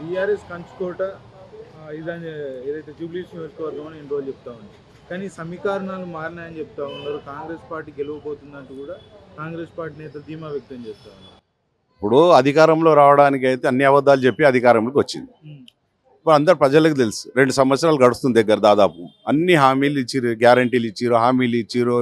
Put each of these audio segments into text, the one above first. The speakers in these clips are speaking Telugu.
టీఆర్ఎస్ కంచుకోట ఇదని ఏదైతే జూబ్లీస్ నియోజకవర్గం అని రోజులు చెప్తా ఉంది కానీ సమీకరణాలు మారినాయని చెప్తా ఉన్నారు. కాంగ్రెస్ పార్టీ గెలవబోతున్నట్టు కూడా కాంగ్రెస్ పార్టీ నేతలు ధీమా వ్యక్తం చేస్తా ఉన్నారు. ఇప్పుడు అధికారంలో రావడానికి అయితే అన్ని అబద్ధాలు చెప్పి అధికారంలోకి వచ్చింది. ఇప్పుడు అందరు ప్రజలకు తెలుసు రెండు సంవత్సరాలు గడుస్తుంది దగ్గర దాదాపు. అన్ని హామీలు ఇచ్చిరు గ్యారంటీలు ఇచ్చిరు హామీలు ఇచ్చిరు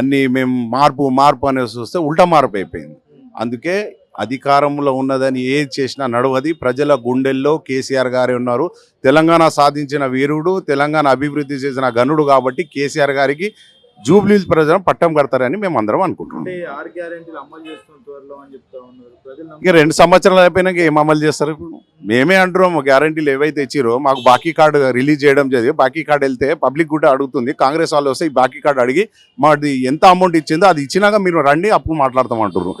అన్ని మేము మార్పు మార్పు అనేసి వస్తే ఉల్టా మార్పు అయిపోయింది. అందుకే అధికారంలో ఉన్నదని ఏది చేసినా నడవది. ప్రజల గుండెల్లో కేసీఆర్ గారే ఉన్నారు. తెలంగాణ సాధించిన వీరుడు తెలంగాణ అభివృద్ధి చేసిన గనుడు కాబట్టి కేసీఆర్ గారికి జూబ్లీ ప్రజలు పట్టం కడతారని మేము అందరం అనుకుంటున్నాం. ఇక రెండు సంవత్సరాలు అయిపోయినాక ఏం అమలు చేస్తారు? మేమే అంటున్నాం గ్యారంటీలు ఏవైతే ఇచ్చిరో మాకు బాకీ కార్డు రిలీజ్ చేయడం జరిగి బాకీ కార్డు వెళ్తే పబ్లిక్ కూడా అడుగుతుంది. కాంగ్రెస్ వాళ్ళు వస్తే ఈ బాకీ కార్డు అడిగి మాది ఎంత అమౌంట్ ఇచ్చిందో అది ఇచ్చినాక మీరు రండి అప్పుడు మాట్లాడతాం అంటున్నారు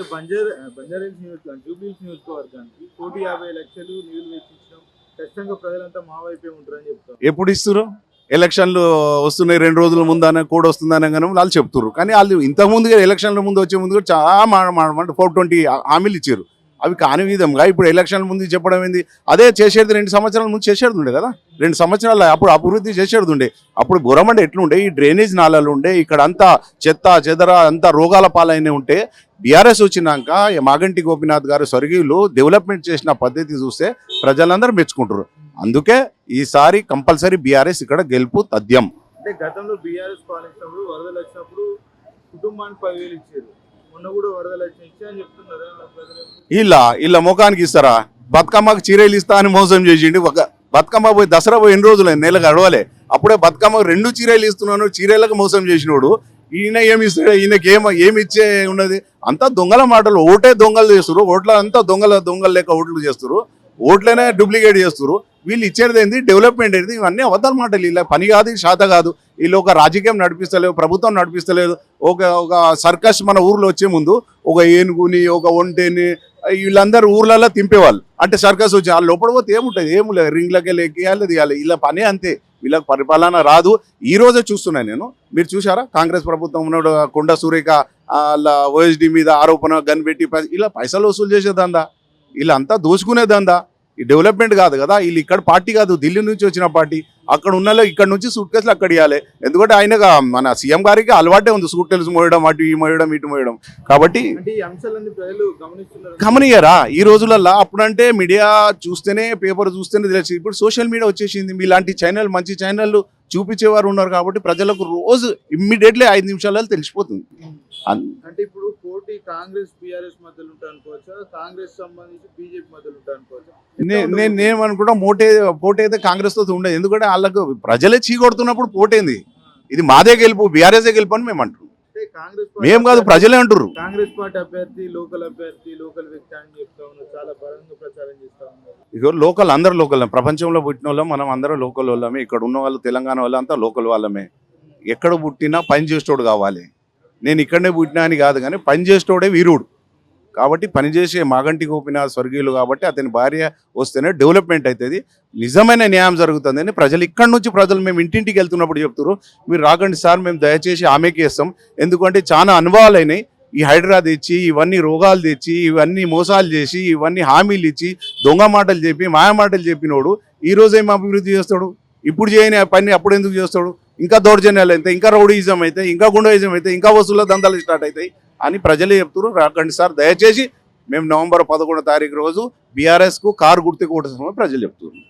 ఎప్పుడు ఇస్తారు ఎలక్షన్లు వస్తున్నాయి రెండు రోజుల ముందనే కూడా వస్తుందనే కానీ వాళ్ళు చెప్తున్నారు కానీ వాళ్ళు ఇంతకు ముందుగా ఎలక్షన్ల ముందు వచ్చే ముందు కూడా చాలా ఫోర్ ట్వంటీ హామీలు ఇచ్చారు అవి కాని విధంగా ఇప్పుడు ఎలక్షన్ల ముందు చెప్పడం ఏంది? అదే చేసేది రెండు సంవత్సరాల ముందు చేసేది ఉండే కదా? రెండు సంవత్సరాలు అప్పుడు అభివృద్ధి చేసేది ఉండే అప్పుడు బురమండ ఎట్లుండే? ఈ డ్రైనేజ్ నాళాలు ఉండే ఇక్కడ అంతా చెత్త చెదర అంతా రోగాల పాలైన ఉంటే బీఆర్ఎస్ వచ్చినాక ఈ మాగంటి గోపినాథ్ గారు స్వర్గీయులు డెవలప్మెంట్ చేసిన పద్ధతి చూస్తే ప్రజలందరూ మెచ్చుకుంటారు అందుకే ఈసారి కంపల్సరీ బీఆర్ఎస్ ఇక్కడ గెలుపు తథ్యం. అంటే గతంలో బీఆర్ఎస్ పాలించినప్పుడు వరదలు వచ్చినప్పుడు కుటుంబానికి పదివేలు ఇచ్చారు. మొన్న కూడా వరదలు అని చెప్తున్నారు ఇలా ఇలా ముఖానికి ఇస్తారా? బతుకమ్మకు చీరలు ఇస్తా అని మోసం చేసిండు. ఒక బతుకమ్మ పోయి దసరా పోయి ఎన్ని రోజులు నెల గడవలే అప్పుడే బతుకమ్మకు రెండు చీరలు ఇస్తున్నాను చీరలకు మోసం చేసినోడు ఈయన ఏమి ఇస్తాడు ఈయనకి ఏం ఏమి ఇచ్చే ఉన్నది? అంతా దొంగల మాటలు. ఓటే దొంగలు చేస్తారు ఓట్ల అంతా దొంగల దొంగలు లేక ఓట్లు చేస్తారు ఓట్లనే డూప్లికేట్ చేస్తారు వీళ్ళు ఇచ్చేది ఏంది? డెవలప్మెంట్ ఏంది? ఇవన్నీ అవతల మాటలు ఇలా పని కాదు శాత కాదు. వీళ్ళు ఒక రాజకీయం నడిపిస్తలేదు ప్రభుత్వం నడిపిస్తలేదు ఒక ఒక సర్కస్ మన ఊర్లో వచ్చే ముందు ఒక ఏనుగుని ఒక ఒంటేని వీళ్ళందరూ ఊర్లలో తింపేవాళ్ళు. అంటే సర్కస్ వచ్చి ఆ లోపల పోతే ఏముంటుంది? ఏం లేదు. రింగ్లకి వెళ్ళి తీయాలి. ఇలా పని అంతే. వీళ్ళకి పరిపాలన రాదు. ఈ రోజే చూస్తున్నాను నేను. మీరు చూసారా కాంగ్రెస్ ప్రభుత్వం ఉన్నాడు కొండ సూరిక ఓఎస్డి మీద ఆరోపణ గన్ పెట్టి పై- ఇలా పైసలు వసూలు చేసేదందా ఇలా వీళ్ళంతా దోచుకునేదందా ఈ డెవలప్మెంట్ కాదు కదా వీళ్ళు ఇక్కడ పార్టీ కాదు ఢిల్లీ నుంచి వచ్చిన పార్టీ. అక్కడ ఉన్న ఇక్కడ నుంచి సూట్ కేసులు అక్కడ ఇవ్వాలి ఎందుకంటే ఆయనగా మన సీఎం గారికి అలవాటే ఉంది సూట్ కేసులు మోయడం అటు ఈ మోయడం ఇటు మోయడం. కాబట్టి గమనియరా ఈ రోజులల్లో అప్పుడంటే మీడియా చూస్తేనే పేపర్ చూస్తేనే తెలిసి ఇప్పుడు సోషల్ మీడియా వచ్చేసింది. మీలాంటి ఛానల్ మంచి ఛానళ్ళు చూపించేవారు ఉన్నారు కాబట్టి ప్రజలకు రోజు ఇమ్మీడియట్లీ ఐదు నిమిషాలలో తెలిసిపోతుంది. అంటే ఇప్పుడు పోటీ కాంగ్రెస్ బీఆర్ఎస్ మధ్యలో ఉంటా అనుకోవచ్చా? కాంగ్రెస్ సంబంధించి బీజేపీ మధ్యలో ఉంటా అనుకోవచ్చా? నే- నేను నేను అనుకుంటా మోటే పోటీ అయితే కాంగ్రెస్తో ఉండదు. ఎందుకంటే వాళ్ళకు ప్రజలే చీకొడుతున్నప్పుడు పోటేంది? ఇది మాదే గెలుపు బీఆర్ఎస్ గెలుపు అని మేము అంటున్నాం. మేము కాదు ప్రజలే అంటుర్రు. కాంగ్రెస్ పార్టీ అభ్యర్థి లోకల్ అభ్యర్థి లోకల్ వ్యక్తి అని చెప్తా ఉన్నారు. చాలా బలంగా ప్రచారం చేస్తా ఉన్నారు. ఇగో లోకల్ అందరు లోకల్. ప్రపంచంలో పుట్టిన వాళ్ళం మనం అందరం లోకల్ వాళ్ళమే. ఇక్కడ ఉన్న వాళ్ళు తెలంగాణ వాళ్ళు అంతా లోకల్ వాళ్ళమే. ఎక్కడ పుట్టినా పని చేసేటోడు కావాలి. నేను ఇక్కడనే పుట్టినా అని కాదు కానీ పని చేసేటోడే వీరుడు. కాబట్టి పనిచేసే మాగంటి గోపినాథ్ స్వర్గీయులు కాబట్టి అతని భార్య వస్తేనే డెవలప్మెంట్ అవుతుంది నిజమైన న్యాయం జరుగుతుందని ప్రజలు ఇక్కడి నుంచి ప్రజలు మేము ఇంటింటికి వెళ్తున్నప్పుడు చెప్తారు మీరు రాకండి సార్ మేము దయచేసి ఆమెకి ఇస్తాం. ఎందుకంటే చాలా అనుభవాలు అయినాయి ఈ హైడ్రా తెచ్చి ఇవన్నీ రోగాలు తెచ్చి ఇవన్నీ మోసాలు చేసి ఇవన్నీ హామీలు ఇచ్చి దొంగ మాటలు చెప్పి మాయమాటలు చెప్పినోడు ఈ రోజు అభివృద్ధి చేస్తాడు. ఇప్పుడు చేయని పని అప్పుడు ఎందుకు చేస్తాడు? ఇంకా దౌర్జన్యాలు అయితే ఇంకా రౌడీయిజం అయితే ఇంకా గుండోయిజం అయితే ఇంకా వసూళ్ళ దందాలు స్టార్ట్ అవుతాయి అని ప్రజలే చెప్తున్నారు. రాకండి సార్ దయచేసి మేము నవంబర్ పదకొండో తారీఖు రోజు బీఆర్ఎస్కు కారు గుర్తు కొట్టేసామని ప్రజలు చెప్తున్నారు.